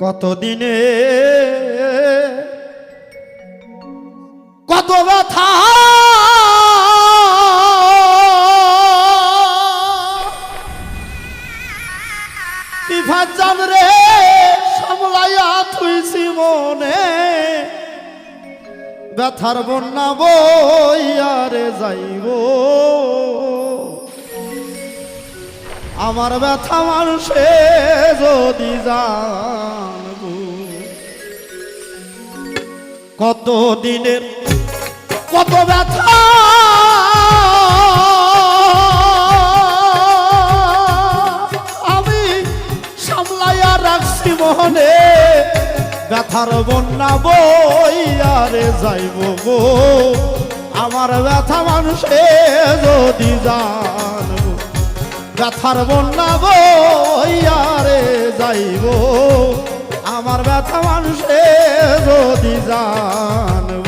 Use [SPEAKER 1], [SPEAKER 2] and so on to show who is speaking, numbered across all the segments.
[SPEAKER 1] কতদিনে? কত ব্যথা? বিভাজন রে সামলাইয়া থুইছি মনে। ব্যথার বন্যা বইয়ারে যাইব। আমার ব্যথা মানুষে যদি জানব। কত দিনের কত ব্যথা? আমি সামলাইয়া রাখছি মনে ব্যথার বন্যা বইয়ারে যাইব গো। আমার ব্যথা মানুষে যদি জানব। ব্যথার বন্যা বইয়ারে যাইব। আমার ব্যথা মানুষে যদি জানব।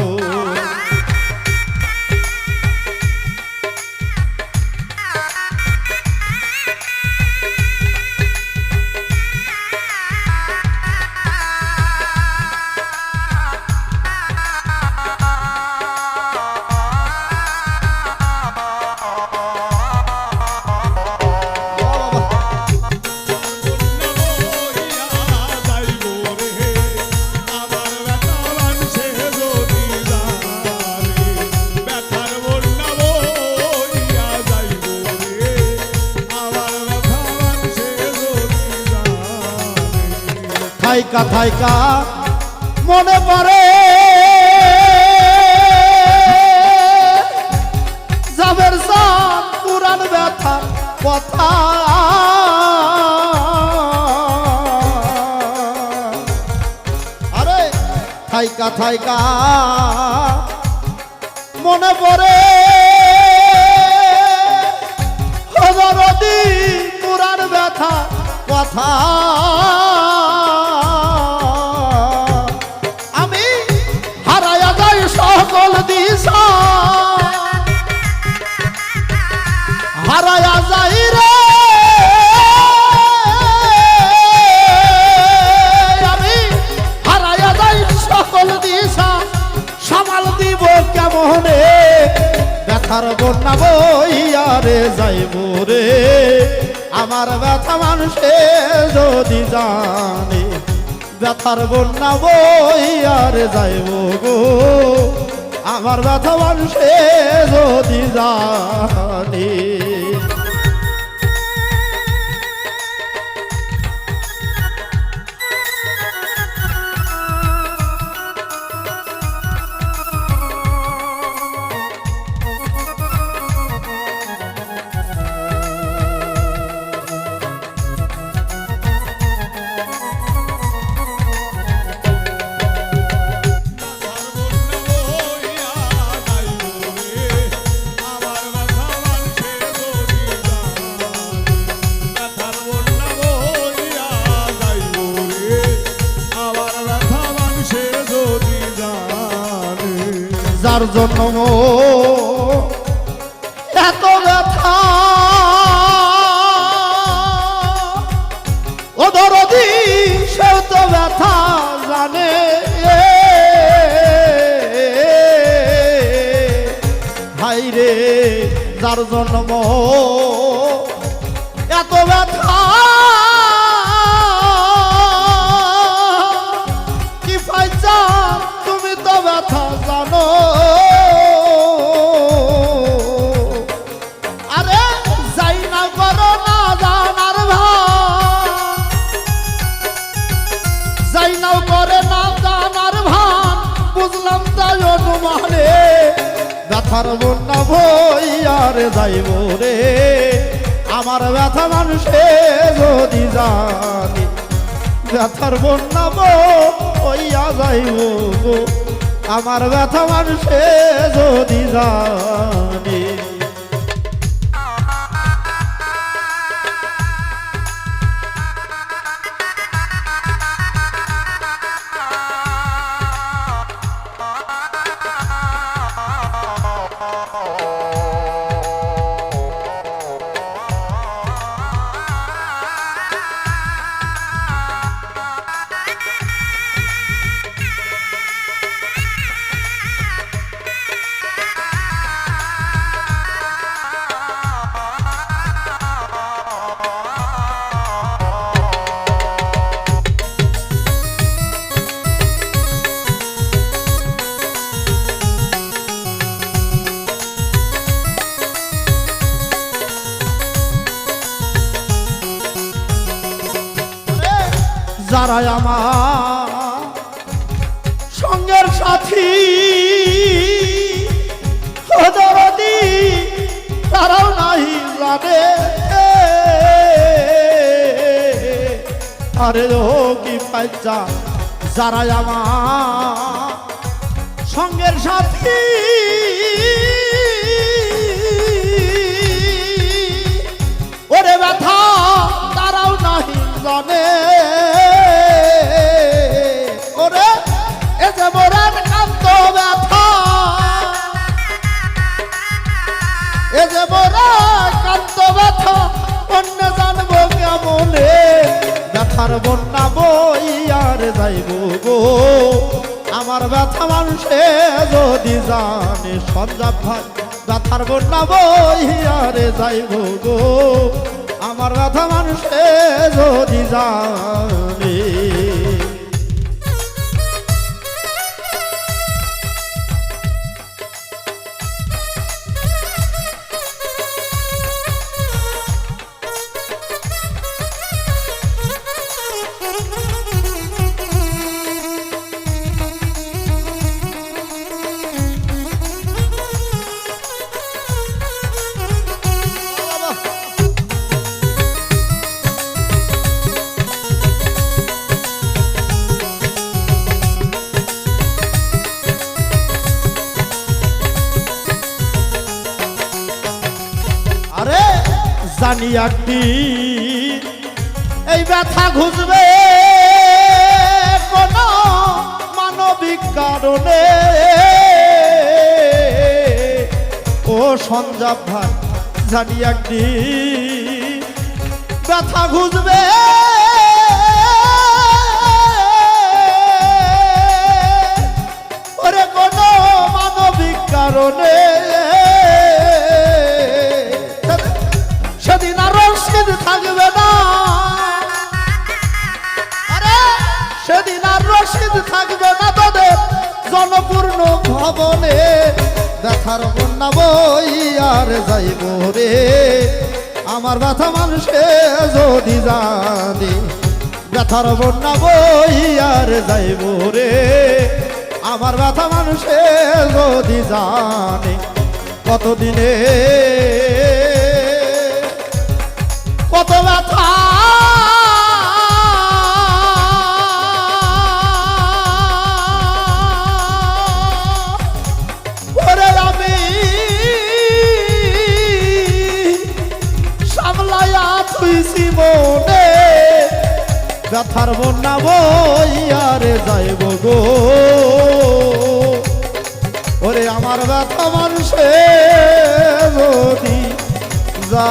[SPEAKER 1] থাইকা থাইকা মনে পড়ে। যাবের সান পুরান ব্যথা, কথা। আরে থাইকা থাইকা মনে পড়ে। হজরদি পুরান ব্যথা, কথা। যাইব রে? আমার ব্যথা মানুষে যদি জানে, ব্যথার বন্যা বই আর যাইব গো। আমার ব্যথা মানুষে যদি জানে যার জন্য। এত ব্যথা। ও তো ব্যথা জানে। হাই রে যার জন্ম এত ব্যথা। ব্যথার বন্যা আর যাইব রে। আমার ব্যথা মানুষে যদি জানি, ব্যথার বন্যা বইয়া যাইব গো। আমার ব্যথা মানুষে যদি জানি। যারা আমার সঙ্গের সাথী দরদি তারাও নাই জানে আরে ও কি পাইচা যারা আমার সঙ্গের সাথী। ওরে ব্যথা, তারাও নাহি জানে আমার ব্যথা মানুষে যদি জানে সঞ্জাব ভাই, ব্যথার বন্যা বইয়ারে যাইব গো। আমার ব্যথা মানুষে যদি জানে জানি একদিন এই ব্যথা ঘুষবে কোন মানবিক কারণে। ও সঞ্জাব ভাই জানি একদিন ব্যথা ঘুষবে। ওরে কোন মানবিক কারণে থাকবে না। আরে, সেদিন আর রসিদ থাকবে না তোদের জনপূর্ণ ভবনে। ব্যথার বন্যা বই আর যাইব রে। আমার ব্যথা মানুষে যদি জানে, ব্যথার বন্যা বই আর যাইব রে। আমার ব্যথা মানুষে যদি জানে কতদিনে কত ব্যথা মনে ব্যথার বন্যা বইয়ারে যাইব গো। ওরে আমার ব্যথা মানুষে যদি যা